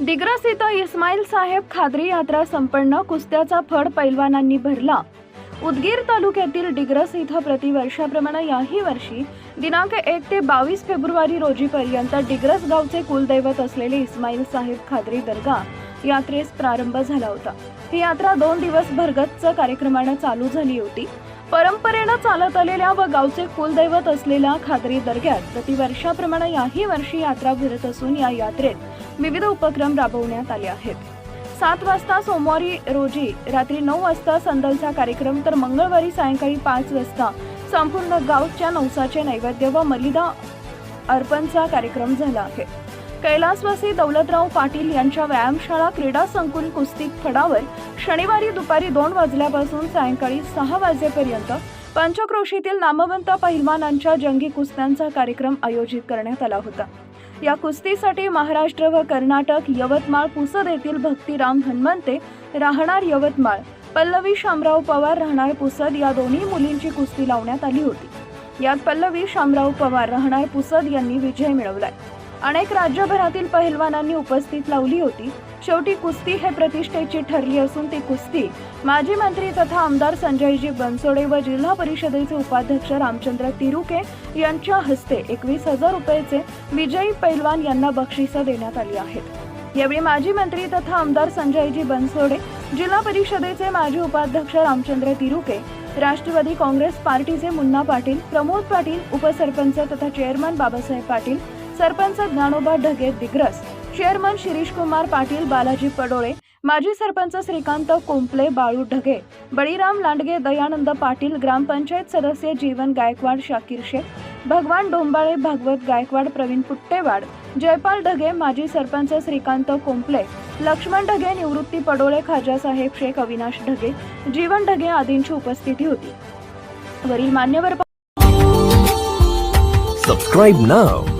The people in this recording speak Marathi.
डिग्रस इथं इस्माईल साहेब खादरी यात्रा संपन्न कुस्त्याचा फड पैलवानांनी भरला. उदगीर तालुक्यातील डिग्रस इथं प्रतिवर्षाप्रमाणे याही वर्षी दिनांक एक ते बावीस फेब्रुवारी रोजीपर्यंत डिग्रस गावचे कुलदैवत असलेले इस्माईल साहेब खादरी दर्गा यात्रेस प्रारंभ झाला होता. ही यात्रा दोन दिवस भरगतच कार्यक्रमानं चालू झाली होती. परंपरेनं चालत आलेल्या व गावचे कुलदैवत असलेल्या खादरी दर्ग्यात प्रतिवर्षाप्रमाणे याही वर्षी यात्रा भरत असून या यात्रेत विविध उपक्रम राबवण्यात आले आहेत. सात वाजता सोमवारी रोजी रात्री नऊ वाजता संदलचा कार्यक्रम तर मंगळवारी सायंकाळी पाच वाजता संपूर्ण गावच्या नवसाचे नैवेद्य व मलिदा अर्पणचा कार्यक्रम झाला आहे. कैलासवासी दौलतराव पाटील यांच्या व्यायामशाळा क्रीडा संकुल कुस्ती फडावर शनिवारी दुपारी दोन वाजल्यापासून सायंकाळी सहा वाजेपर्यंत पंचक्रोशीतील नामवंत पहिलवानांच्या जंगी कुस्त्यांचा कार्यक्रम आयोजित करण्यात आला होता. या कुस्तीसाठी महाराष्ट्र व कर्नाटक यवतमाळ पुसद येथील भक्तीराम हनुमंते राहणार यवतमाळ पल्लवी शामराव पवार राहणार पुसद या दोन्ही मुलींची कुस्ती लावण्यात आली होती. यात पल्लवी शामराव पवार राहणार पुसद यांनी विजय मिळवलाय. अनेक राज्यभरातील पहिलवानांनी उपस्थित लावली होती. शेवटी कुस्ती हे प्रतिष्ठेची ठरली असून ती कुस्ती माजी मंत्री तथा आमदार संजयजी बनसोडे व जिल्हा परिषदेचे उपाध्यक्ष रामचंद्र तिरुके यांच्या हस्ते एकवीस हजार रुपयाचे विजयी पैलवान यांना बक्षिसं देण्यात आली आहेत. यावेळी माजी मंत्री तथा आमदार संजयजी बनसोडे जिल्हा परिषदेचे माजी उपाध्यक्ष रामचंद्र तिरुके राष्ट्रवादी काँग्रेस पार्टीचे मुन्ना पाटील प्रमोद पाटील उपसरपंच तथा चेअरमन बाबासाहेब पाटील सरपंच ज्ञानोबा ढगे दिग्रस चेअरमन शिरीष कुमार पाटील बालाजी पडोळे माजी सरपंच श्रीकांत कोंपले बाळू ढगे बळीराम लांडगे दयानंद पाटील ग्रामपंचायत सदस्य जीवन गायकवाड शाकीर शेख भगवान डोंबाळे भागवत गायकवाड प्रवीण पुट्टेवाड जयपाल ढगे माजी सरपंच श्रीकांत कोंपले लक्ष्मण ढगे निवृत्ती पडोळे खाजासाहेब शेख अविनाश ढगे जीवन ढगे आदींची उपस्थिती होती. वरील मान्यवर subscribe now